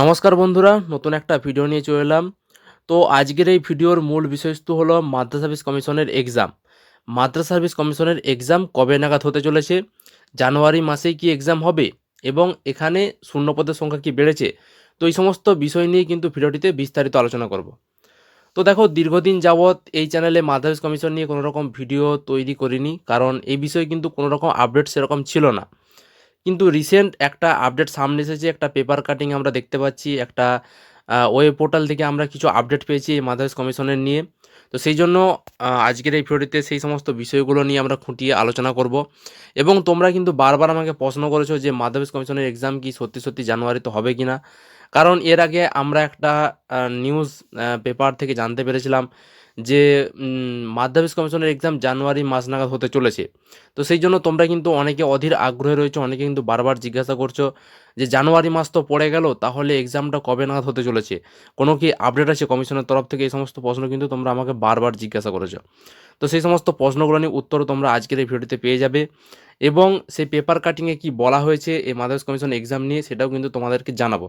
নমস্কার বন্ধুরা, নতুন একটা ভিডিও নিয়ে চলে এলাম। তো আজকের এই ভিডিওর মূল বিষয়বস্তু হলো মাদ্রাসা সার্ভিস কমিশনের এক্সাম মাদ্রাসা সার্ভিস কমিশনের এক্সাম কবে নাগাদ হতে চলেছে? জানুয়ারি মাসেই কি এক্সাম হবে? এবং এখানে শূন্যপদের সংখ্যা কি বেড়েছে? তো এই সমস্ত বিষয় নিয়ে কিন্তু ভিডিওটিতে বিস্তারিত আলোচনা করব। তো দেখো, দীর্ঘদিন যাবৎ এই চ্যানেলে মাদ্রাসা কমিশন নিয়ে কোনো রকম ভিডিও তৈরি করিনি, কারণ এই বিষয়ে কিন্তু কোনো রকম আপডেট সেরকম ছিল না। কিন্তু রিসেন্ট একটা আপডেট সামনে এসেছে, একটা পেপার কাটিং আমরা দেখতে পাচ্ছি, একটা ওয়েব পোর্টাল থেকে আমরা কিছু আপডেট পেয়েছি এই মাদার্স কমিশনের নিয়ে। তো সেই জন্য আজকের এই ভিডিওটিতে সেই সমস্ত বিষয়গুলো নিয়ে আমরা খুঁটিয়ে আলোচনা করব। এবং তোমরা কিন্তু বারবার আমাকে প্রশ্ন করেছ যে মাদার্স কমিশনের এক্সাম কি সত্যি সত্যি জানুয়ারিতে হবে কি না কারণ এর আগে আমরা একটা নিউজ পেপার থেকে জানতে পেরেছিলাম যে মাধ্যমিক কমিশনের এক্সাম জানুয়ারি মাস নাগাদ হতে চলেছে। তো সেই জন্য তোমরা কিন্তু অনেকে অধীর আগ্রহে রয়েছে, অনেকে কিন্তু বারবার জিজ্ঞাসা করছ যে, জানুয়ারি মাস তো পড়ে গেল, তাহলে এক্সামটা কবে নাগাদ হতে চলেছে? কোনো কি আপডেট আছে কমিশনের তরফ থেকে? এই সমস্ত প্রশ্ন কিন্তু তোমরা আমাকে বারবার জিজ্ঞাসা করেছ। তো সেই সমস্ত প্রশ্নগুলো নিয়ে উত্তর তোমরা আজকের এই ভিডিওতে পেয়ে যাবে। এবং সেই পেপার কাটিংয়ে কি বলা হয়েছে, এই মাদার্স কমিশন এক্সাম নিয়ে সেটাও কিন্তু তোমাদেরকে জানাব।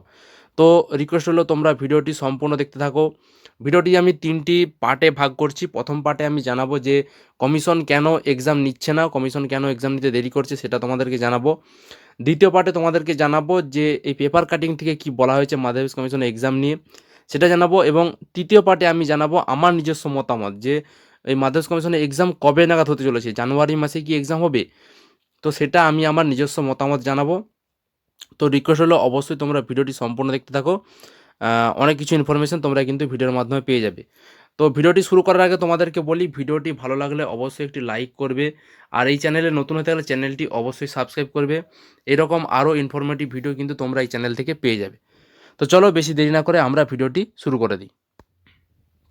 তো রিকোয়েস্ট হলো তোমরা ভিডিওটি সম্পূর্ণ দেখতে থাকো। ভিডিওটি আমি তিনটি পার্টে ভাগ করছি। প্রথম পার্টে আমি জানাব যে কমিশন কেন এক্সাম নিচ্ছে না কমিশন কেন এক্সাম নিতে দেরি করছে সেটা তোমাদেরকে জানাব। দ্বিতীয় পার্টে তোমাদেরকে জানাব যে এই পেপার কাটিং থেকে কি বলা হয়েছে মাধ্যমিক কমিশনের এক্সাম নিয়ে, সেটা জানাব। এবং তৃতীয় পার্টে আমি জানাব আমার নিজস্ব মতামত যে এই মাদ্রাস কমিশনের এক্সাম কবে নাগাদ হতে চলেছে? জানুয়ারি মাসে কি এক্সাম হবে? তো সেটা আমি আমার নিজস্ব মতামত জানাব। তো রিকোয়েস্ট হলো অবশ্যই তোমরা ভিডিওটি সম্পূর্ণ দেখতে থাকো। অনেক কিছু ইনফরমেশন তোমরা কিন্তু ভিডিওর মাধ্যমে পেয়ে যাবে। তো ভিডিওটি শুরু করার আগে তোমাদেরকে বলি, ভিডিওটি ভালো লাগলে অবশ্যই একটি লাইক করবে। আর এই চ্যানেলে নতুন হতে গেলে চ্যানেলটি অবশ্যই সাবস্ক্রাইব করবে। এরকম আরও ইনফরমেটিভ ভিডিও কিন্তু তোমরা এই চ্যানেল থেকে পেয়ে যাবে। তো চলো বেশি দেরি না করে আমরা ভিডিওটি শুরু করে দিই।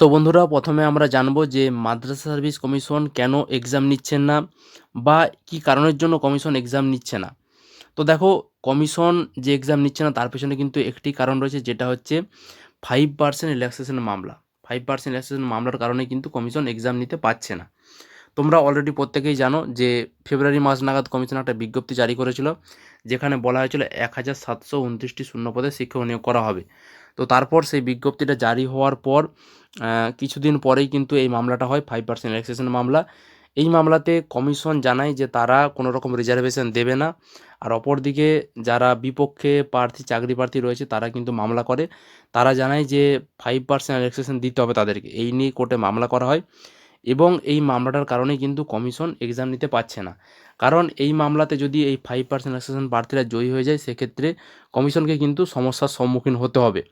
তো বন্ধুরা, প্রথমে আমরা জানব যে মাদ্রাসা সার্ভিস কমিশন কেন এক্সাম নিচ্ছেন না বা কি কারণের জন্য কমিশন এক্সাম নিচ্ছে না। তো দেখো, কমিশন যে এক্সাম নিচ্ছে না, তার পেছনে কিন্তু একটি কারণ রয়েছে, যেটা হচ্ছে ফাইভ পার্সেন্ট রিল্যাক্সেশন মামলা। ফাইভ পার্সেন্ট রিল্যাক্সেশন মামলার কারণে কিন্তু কমিশন এক্সাম নিতে পারছে না। তোমরা অলরেডি প্রত্যেকেই জানো যে ফেব্রুয়ারি মাস নাগাদ কমিশন একটা বিজ্ঞপ্তি জারি করেছিল, যেখানে বলা হয়েছিল এক হাজার সাতশো উনত্রিশটি শূন্যপদে শিক্ষক নিয়োগ করা হবে। তো তারপর সেই বিজ্ঞপ্তিটা জারি হওয়ার পর কিছুদিন পরেই কিন্তু এই মামলাটা হয় ফাইভ পার্সেন্ট রিল্যাক্সেশন মামলা। এই মামলাতে কমিশন জানায় যে তারা কোনো রকম রিজার্ভেশন দেবে না। আর অপরদিকে যারা বিপক্ষে প্রার্থী, চাকরি প্রার্থী রয়েছে, তারা কিন্তু মামলা করে। তারা জানায় যে ফাইভ পার্সেন্ট রিল্যাক্সেশন দিতে হবে তাদেরকে। এই নিয়ে কোর্টে মামলা করা হয়। এবং এই মামলাটার কারণেই কিন্তু কমিশন এক্সাম নিতে পারছে না। কারণ এই মামলাতে যদি এই ফাইভ পার্সেন্ট রিল্যাক্সেশন প্রার্থীরা জয়ী হয়ে যায়, সেক্ষেত্রে কমিশনকে কিন্তু সমস্যার সম্মুখীন হতে হবে।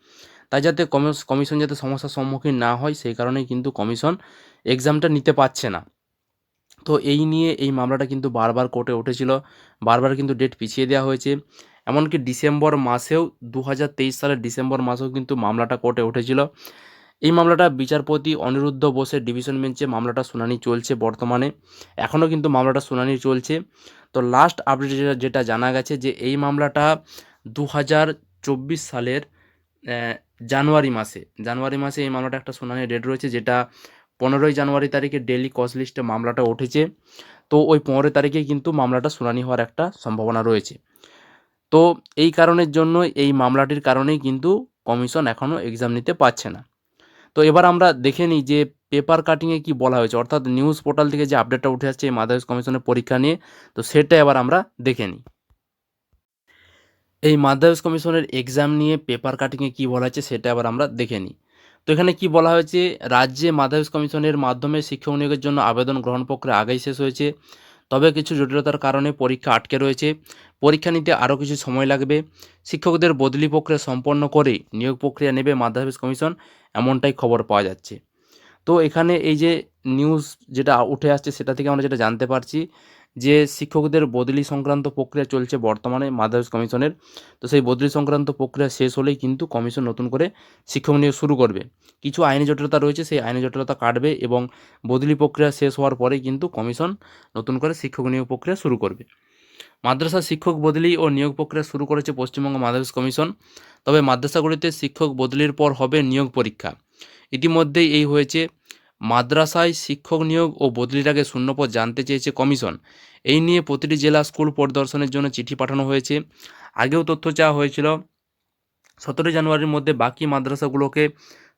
তাই যাতে কমিশন যাতে সমস্যার সম্মুখীন না হয়, সেই কারণেই কিন্তু কমিশন এক্সামটা নিতে পারছে না। তো এই নিয়ে এই মামলাটা কিন্তু বারবার কোর্টে উঠেছিল, বারবার কিন্তু ডেট পিছিয়ে দেওয়া হয়েছে। এমনকি ডিসেম্বর মাসেও দু হাজার তেইশ সালের ডিসেম্বর মাসেও কিন্তু মামলাটা কোর্টে উঠেছিল। এই মামলাটা বিচারপতি অনিরুদ্ধ বোসের ডিভিশন বেঞ্চে মামলাটা শুনানি চলছে বর্তমানে। এখনও কিন্তু মামলাটা শুনানি চলছে। তো লাস্ট আপডেট যেটা জানা গেছে যে এই মামলাটা দু সালের জানুয়ারি মাসে জানুয়ারি মাসে এই মামলাটা একটা শুনানি ডেট রয়েছে যেটা পনেরোই জানুয়ারি তারিখে ডেলি কজ লিস্টে মামলাটা উঠেছে। তো ওই পনেরো তারিখে কিন্তু মামলাটা শুনানি হওয়ার একটা সম্ভাবনা রয়েছে। তো এই কারণের জন্য এই মামলাটির কারণেই কিন্তু কমিশন এখনও এক্সাম নিতে পারছে না। তো এবার আমরা দেখে নিই যে পেপার কাটিংয়ে কি বলা হয়েছে। অর্থাৎ নিউজ পোর্টাল থেকে যে আপডেটটা উঠে আসছে এই মাদার্স কমিশনের পরীক্ষা নিয়ে, তো সেটা এবার আমরা দেখে নিই। এই মাধ্যমিক কমিশনের এক্সাম নিয়ে পেপার কাটিংয়ে কী বলা হয়েছে সেটা আবার আমরা দেখে নিই। তো এখানে কি বলা হয়েছে? রাজ্যে মাধ্যমিক কমিশনের মাধ্যমে শিক্ষক নিয়োগের জন্য আবেদন গ্রহণ প্রক্রিয়া আগেই শেষ হয়েছে। তবে কিছু জটিলতার কারণে পরীক্ষা আটকে রয়েছে। পরীক্ষা নিতে আরও কিছু সময় লাগবে। শিক্ষকদের বদলি প্রক্রিয়া সম্পন্ন করে নিয়োগ প্রক্রিয়া নেবে মাধ্যমিক কমিশন, এমনটাই খবর পাওয়া যাচ্ছে। তো এখানে এই যে নিউজ যেটা উঠে আসছে সেটা থেকে আমরা যেটা জানতে পারছি যে শিক্ষকদের বদলি সংক্রান্ত প্রক্রিয়া চলছে বর্তমানে মাদ্রাস কমিশনের, তো সেই বদলি সংক্রান্ত প্রক্রিয়া শেষ হলেই কিন্তু কমিশন নতুন করে শিক্ষক নিয়োগ শুরু করবে। কিছু আইনি জটিলতা রয়েছে, সেই আইনি জটিলতা কাটবে এবং বদলি প্রক্রিয়া শেষ হওয়ার পরেই কিন্তু কমিশন নতুন করে শিক্ষক নিয়োগ প্রক্রিয়া শুরু করবে। মাদ্রাসা শিক্ষক বদলি ও নিয়োগ প্রক্রিয়া শুরু করেছে পশ্চিমবঙ্গ মাদ্রাস কমিশন, তবে মাদ্রাসাগুলিতে শিক্ষক বদলির পর হবে নিয়োগ পরীক্ষা। ইতিমধ্যেই এই হয়েছে মাদ্রাসায় শিক্ষক নিয়োগ ও বদলির আগে শূন্যপদ জানতে চেয়েছে কমিশন। এই নিয়ে প্রতিটি জেলা স্কুল পরিদর্শনের জন্য চিঠি পাঠানো হয়েছে। আগেও তথ্য চাওয়া হয়েছিল, সতেরোই জানুয়ারির মধ্যে বাকি মাদ্রাসাগুলোকে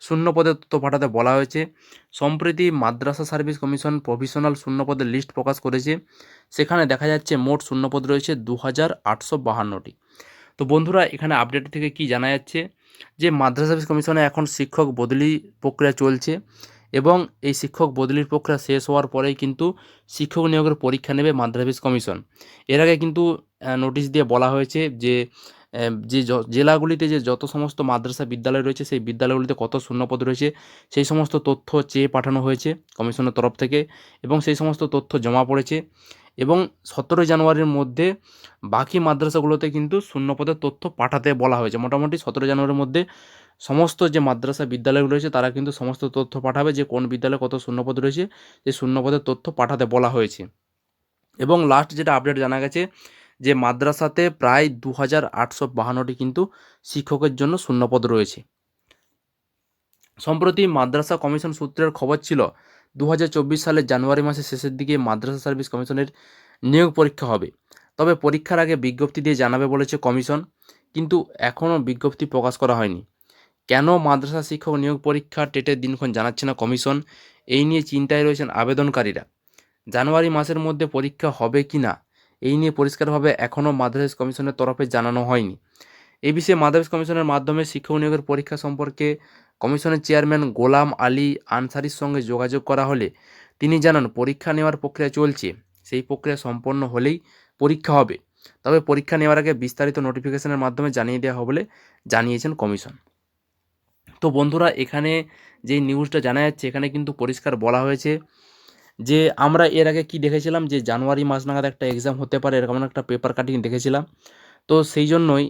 শূন্য পদে তথ্য পাঠাতে বলা হয়েছে। সম্প্রতি মাদ্রাসা সার্ভিস কমিশন প্রভিশনাল শূন্য পদের লিস্ট প্রকাশ করেছে। সেখানে দেখা যাচ্ছে মোট শূন্যপদ রয়েছে দু হাজার আটশো বাহান্নটি। তো বন্ধুরা, এখানে আপডেট থেকে কি জানা যাচ্ছে? যে মাদ্রাসা সার্ভিস কমিশনে এখন শিক্ষক বদলি প্রক্রিয়া চলছে। এবং এই শিক্ষক বদলির প্রক্রিয়া শেষ হওয়ার পরেই কিন্তু শিক্ষক নিয়োগের পরীক্ষা নেবে মাদ্রাসা সার্ভিস কমিশন। এর আগে কিন্তু নোটিশ দিয়ে বলা হয়েছে যে যে জেলাগুলিতে যে যত সমস্ত মাদ্রাসা বিদ্যালয় রয়েছে, সেই বিদ্যালয়গুলিতে কত শূন্যপদ রয়েছে, সেই সমস্ত তথ্য চেয়ে পাঠানো হয়েছে কমিশনের তরফ থেকে এবং সেই সমস্ত তথ্য জমা পড়েছে এবং সতেরোই জানুয়ারির মধ্যে বাকি মাদ্রাসাগুলোতে কিন্তু শূন্যপদের তথ্য পাঠাতে বলা হয়েছে। মোটামুটি সতেরো জানুয়ারির মধ্যে সমস্ত যে মাদ্রাসা বিদ্যালয়গুলো রয়েছে, তারা কিন্তু সমস্ত তথ্য পাঠাবে যে কোন বিদ্যালয়ে কত শূন্যপদ রয়েছে। সেই শূন্যপদের তথ্য পাঠাতে বলা হয়েছে। এবং লাস্ট যেটা আপডেট জানা গেছে, যে মাদ্রাসাতে প্রায় দু হাজার আটশো বাহান্নটি কিন্তু শিক্ষকের জন্য শূন্যপদ রয়েছে। সম্প্রতি মাদ্রাসা কমিশন সূত্রের খবর ছিল দু হাজার চব্বিশ সালের জানুয়ারি মাসের শেষের দিকে মাদ্রাসা সার্ভিস কমিশনের নিয়োগ পরীক্ষা হবে। তবে পরীক্ষার আগে বিজ্ঞপ্তি দিয়ে জানাবে বলেছে কমিশন, কিন্তু এখনও বিজ্ঞপ্তি প্রকাশ করা হয়নি। কেন মাদ্রাসা শিক্ষক নিয়োগ পরীক্ষা টেটের দিনক্ষণ জানাচ্ছে না কমিশন? এই নিয়ে চিন্তায় রয়েছেন আবেদনকারীরা। জানুয়ারি মাসের মধ্যে পরীক্ষা হবে কি না? এই নিয়ে পরিষ্কারভাবে এখনও মাদ্রাস কমিশনের তরফে জানানো হয়নি। এই বিষয়ে মাদ্রাস কমিশনের মাধ্যমে শিক্ষক নিয়োগের পরীক্ষা সম্পর্কে কমিশনের চেয়ারম্যান গোলাম আলী আনসারির সঙ্গে যোগাযোগ করা হলে তিনি জানান, পরীক্ষা নেওয়ার প্রক্রিয়া চলছে। সেই প্রক্রিয়া সম্পন্ন হলেই পরীক্ষা হবে। তবে পরীক্ষা নেওয়ার আগে বিস্তারিত নোটিফিকেশনের মাধ্যমে জানিয়ে দেওয়া হবে বলে জানিয়েছেন কমিশন। তো বন্ধুরা, এখানে যেই নিউজটা জানা যাচ্ছে, এখানে কিন্তু পরিষ্কার বলা হয়েছে যে, আমরা এর আগে কি দেখেছিলাম যে, জানুয়ারি মাস নাগাদ একটা এক্সাম হতে পারে, এরকম একটা পেপার কাটিং দেখেছিলাম। তো সেই জন্যই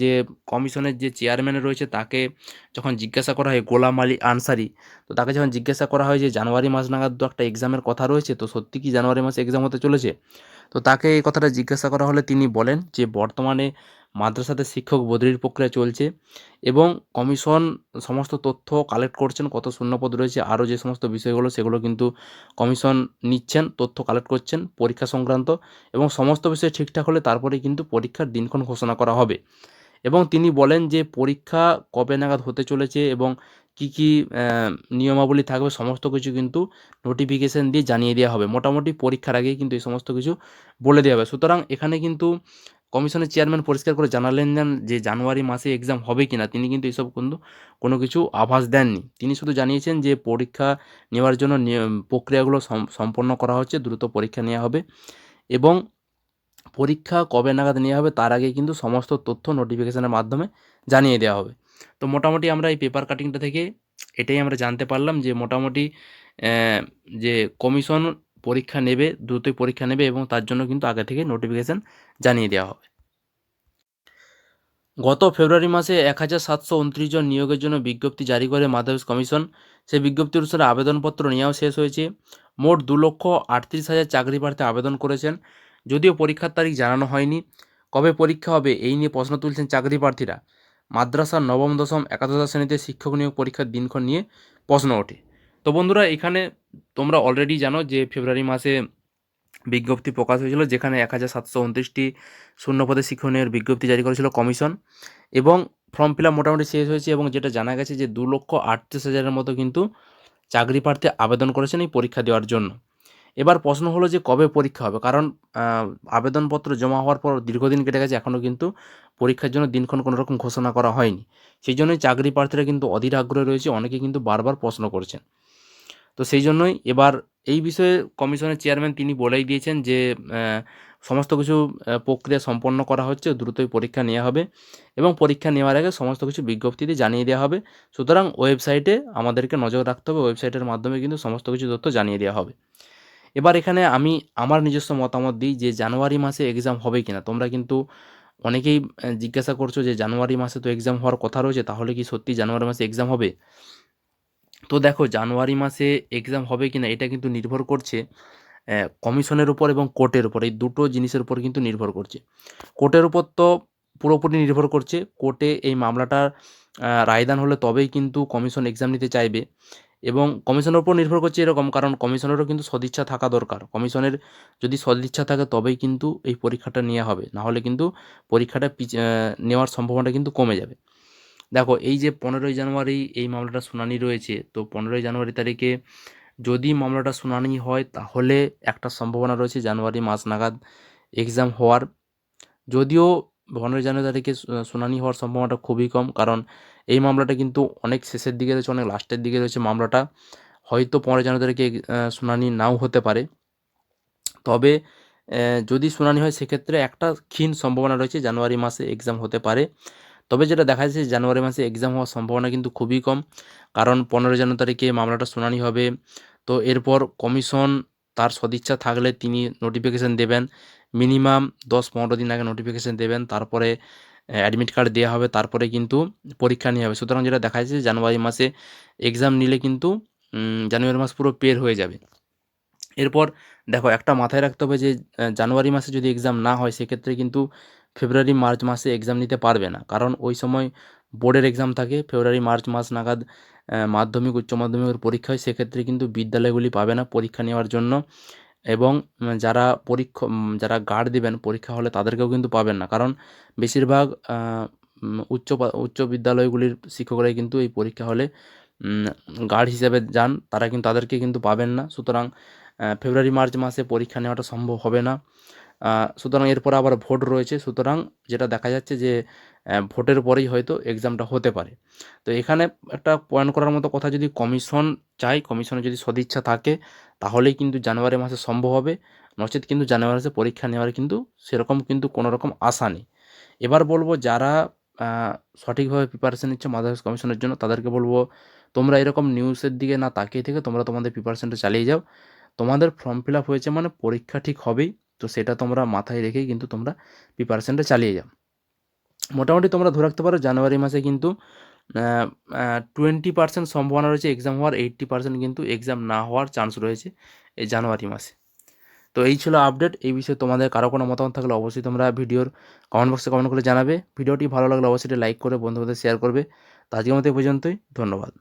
যে কমিশনের যে চেয়ারম্যান রয়েছে, তাকে যখন জিজ্ঞাসা করা হয়, গোলাম আলী আনসারি, তো তাকে যখন জিজ্ঞাসা করা হয় যে, জানুয়ারি মাস নাগাদ তো একটা এক্সামের কথা রয়েছে, তো সত্যি কি জানুয়ারি মাসে এক্সাম হতে চলেছে? তো তাকে এই কথাটা জিজ্ঞাসা করা হলে তিনি বলেন যে, বর্তমানে মাদ্রাসাতে শিক্ষক বদলির প্রক্রিয়া চলছে এবং কমিশন সমস্ত তথ্য কালেক্ট করছেন, কত শূন্যপদ রয়েছে, আরও যে সমস্ত বিষয়গুলো, সেগুলো কিন্তু কমিশন নিচ্ছেন, তথ্য কালেক্ট করছেন, পরীক্ষা সংক্রান্ত এবং সমস্ত বিষয় ঠিকঠাক হলে তারপরে কিন্তু পরীক্ষার দিনক্ষণ ঘোষণা করা হবে। এবং তিনি বলেন যে পরীক্ষা কবে নাগাদ হতে চলেছে এবং কি কি নিয়মাবলী থাকবে, সমস্ত কিছু কিন্তু নোটিফিকেশন দিয়ে জানিয়ে দেওয়া হবে। মোটামুটি পরীক্ষার আগেই কিন্তু এই সমস্ত কিছু বলে দেওয়া হবে। সুতরাং এখানে কিন্তু কমিশনের চেয়ারম্যান পরিষ্কার করে জানালেন যে জানুয়ারি মাসে এক্সাম হবে কি না তিনি কিন্তু এসব কিন্তু কোনো কিছু আভাস দেননি। তিনি শুধু জানিয়েছেন যে পরীক্ষা নেওয়ার জন্য প্রক্রিয়াগুলো সম্পন্ন করা হচ্ছে, দ্রুত পরীক্ষা নেওয়া হবে এবং পরীক্ষা কবে নাগাদ নেওয়া হবে তার আগে কিন্তু সমস্ত তথ্য নোটিফিকেশনের মাধ্যমে জানিয়ে দেওয়া হবে। তো মোটামুটি আমরা এই পেপার কাটিংটা থেকে এটাই আমরা জানতে পারলাম যে মোটামুটি যে কমিশন পরীক্ষা নেবে, দ্রুতই পরীক্ষা নেবে এবং তার জন্য কিন্তু আগে থেকে নোটিফিকেশান জানিয়ে দেওয়া হবে। গত ফেব্রুয়ারি মাসে এক হাজার সাতশো উনত্রিশ জন নিয়োগের জন্য বিজ্ঞপ্তি জারি করে মাধ্যমিক কমিশন। সেই বিজ্ঞপ্তি অনুসারে আবেদনপত্র নেওয়াও শেষ হয়েছে। মোট দু লক্ষ আটত্রিশ হাজার চাকরি প্রার্থী আবেদন করেছেন। যদিও পরীক্ষার তারিখ জানানো হয়নি, কবে পরীক্ষা হবে এই নিয়ে প্রশ্ন তুলছেন চাকরি প্রার্থীরা। মাদ্রাসার নবম দশম একাদশ শ্রেণীতে শিক্ষক নিয়োগ পরীক্ষার দিনক্ষণ নিয়ে প্রশ্ন ওঠে। তো বন্ধুরা, এখানে তোমরা অলরেডি জানো যে ফেব্রুয়ারি মাসে বিজ্ঞপ্তি প্রকাশ হয়েছিল যেখানে এক হাজার সাতশো উনত্রিশটি শূন্যপদে শিক্ষক নিয়োগের বিজ্ঞপ্তি জারি করেছিল কমিশন এবং ফর্ম ফিল আপ মোটামুটি শেষ হয়েছে এবং যেটা জানা গেছে যে দু লক্ষ আটত্রিশ হাজারের মতো কিন্তু চাকরি প্রার্থী আবেদন করেছেন এই পরীক্ষা দেওয়ার জন্য। এবার প্রশ্ন হলো যে কবে পরীক্ষা হবে? কারণ আবেদনপত্র জমা হওয়ার পর দীর্ঘদিন কেটে গেছে এখনও কিন্তু পরীক্ষার জন্য দিনক্ষণ কোনো রকম ঘোষণা করা হয়নি। সেই জন্যই চাকরি প্রার্থীরা কিন্তু অধীর আগ্রহে রয়েছে, অনেকে কিন্তু বারবার প্রশ্ন করছেন। তো সেই জন্যই এবার এই বিষয়ে কমিশনের চেয়ারম্যান তিনি বলেই দিয়েছেন যে সমস্ত কিছু প্রক্রিয়া সম্পন্ন করা হচ্ছে, দ্রুতই পরীক্ষা নেওয়া হবে এবং পরীক্ষা নেওয়ার আগে সমস্ত কিছু বিজ্ঞপ্তিতে জানিয়ে দেওয়া হবে। সুতরাং ওয়েবসাইটে আমাদেরকে নজর রাখতে হবে, ওয়েবসাইটের মাধ্যমে কিন্তু সমস্ত কিছু তথ্য জানিয়ে দেওয়া হবে। এবার এখানে আমি আমার নিজস্ব মতামত দিই যে, জানুয়ারি মাসে এক্সাম হবে কিনা। তোমরা কিন্তু অনেকেই জিজ্ঞাসা করছ যে, জানুয়ারি মাসে তো এক্সাম হওয়ার কথা রয়েছে, তাহলে কি সত্যি জানুয়ারি মাসে এক্সাম হবে? তো দেখো জানুয়ারি মাসে এক্সাম হবে কি না এটা কিন্তু নির্ভর করছে কমিশনের উপর এবং কোর্টের উপর। এই দুটো জিনিসের উপর কিন্তু নির্ভর করছে। কোর্টের উপর তো পুরোপুরি নির্ভর করছে। কোর্টে এই মামলাটার রায়দান হলে তবেই কিন্তু কমিশন এক্সাম নিতে চাইবে এবং কমিশনের উপর নির্ভর করছে এরকম, কারণ কমিশনেরও কিন্তু সদিচ্ছা থাকা দরকার। কমিশনের যদি সদিচ্ছা থাকে তবেই কিন্তু এই পরীক্ষাটা নেওয়া হবে। না হলে কিন্তু পরীক্ষাটা নেওয়ার সম্ভাবনাটা কিন্তু কমে যাবে। দেখো, এই যে পনেরোই জানুয়ারি এই মামলাটা শুনানি রয়েছে, তো পনেরোই জানুয়ারি তারিখে যদি মামলাটা শুনানি হয়, তাহলে একটা সম্ভাবনা রয়েছে জানুয়ারি মাস নাগাদ এক্সাম হওয়ার। যদিও পনেরোই জানুয়ারি তারিখে শুনানি হওয়ার সম্ভাবনাটা খুবই কম, কারণ এই মামলাটা কিন্তু অনেক শেষের দিকে রয়েছে, অনেক লাস্টের দিকে রয়েছে মামলাটা। হয়তো পনেরোই জানুয়ারি তারিখে শুনানি নাও হতে পারে। তবে যদি শুনানি হয়, সেক্ষেত্রে একটা ক্ষীণ সম্ভাবনা রয়েছে, জানুয়ারি মাসে এক্সাম হতে পারে। তবে যেটা দেখা যাচ্ছে জানুয়ারি মাসে এক্সাম হওয়ার সম্ভাবনা কিন্তু খুবই কম। কারণ পনেরো জানুয়ারি তারিখে মামলাটা শুনানি হবে। তো এরপর কমিশন তার সদিচ্ছা থাকলে তিনি নোটিফিকেশান দেবেন। মিনিমাম দশ পনেরো দিন আগে নোটিফিকেশান দেবেন। তারপরে অ্যাডমিট কার্ড দেওয়া হবে। তারপরে কিন্তু পরীক্ষা নিয়ে হবে। সুতরাং যেটা দেখা যাচ্ছে জানুয়ারি মাসে এক্সাম নিলে কিন্তু জানুয়ারি মাস পুরো পের হয়ে যাবে। এরপর দেখো একটা মাথায় রাখতে হবে যে জানুয়ারি মাসে যদি এক্সাম না হয়, সেক্ষেত্রে কিন্তু ফেব্রুয়ারি, মার্চ মাসে এক্সাম নিতে পারবে না। কারণ ওই সময় বোর্ডের এক্সাম থাকে, ফেব্রুয়ারি, মার্চ মাস নাগাদ মাধ্যমিক, উচ্চ মাধ্যমিকের পরীক্ষা হয়, সেক্ষেত্রে কিন্তু বিদ্যালয়গুলি পাবে না পরীক্ষা নেওয়ার জন্য। এবং যারা পরীক্ষা যারা গার্ড দিবেন পরীক্ষা হলে তাদেরকেও কিন্তু পাবেন না। কারণ বেশিরভাগ উচ্চ উচ্চ বিদ্যালয়গুলির শিক্ষকরাই কিন্তু এই পরীক্ষা হলে গার্ড হিসেবে যান, তারা কিন্তু তাদেরকে কিন্তু পাবেন না। সুতরাং ফেব্রুয়ারি, মার্চ মাসে পরীক্ষা নেওয়াটা সম্ভব হবে না। সুতরাং এরপর আবার ভোট রয়েছে। সুতরাং যেটা দেখা যাচ্ছে যে ভোটের পরেই হয়তো এক্সামটা হতে পারে। তো এখানে একটা পয়েন্ট করার মতো কথা যদি কমিশন চায় কমিশনের যদি সদিচ্ছা থাকে, তাহলেই কিন্তু জানুয়ারি মাসে সম্ভব হবে। নচেত কিন্তু জানুয়ারি মাসে পরীক্ষা নেওয়ার কিন্তু সেরকম কিন্তু কোনো রকম আশা নেই। এবার বলব যারা সঠিকভাবে প্রিপারেশন নিচ্ছে মাদ্রাস কমিশনের জন্য, তাদেরকে বলব, তোমরা এরকম নিউজের দিকে না তাকিয়ে থেকে, তোমরা তোমাদের প্রিপারেশনটা চালিয়ে যাও। তোমাদের ফর্ম ফিল আপ হয়েছে মানে পরীক্ষা ঠিক হবেই। তো সেটা তোমরা মাথায় রেখেই কিন্তু তোমরা প্রিপারেশনটা চালিয়ে যাও। মোটামুটি তোমরা ধরে রাখতে পারো জানুয়ারি মাসে কিন্তু টোয়েন্টি পার্সেন্ট সম্ভাবনা রয়েছে এক্সাম হওয়ার এইট্টি পার্সেন্ট কিন্তু এক্সাম না হওয়ার চান্স রয়েছে এই জানুয়ারি মাসে। তো এই ছিল আপডেট এই বিষয়ে তোমাদের কারও কোনো মতামত থাকলে অবশ্যই তোমরা ভিডিওর কমেন্ট বক্সে কমেন্ট করে জানাবে। ভিডিওটি ভালো লাগলে অবশ্যই লাইক করে বন্ধুদের শেয়ার করবে। তো আজকের মতো পর্যন্তই, ধন্যবাদ।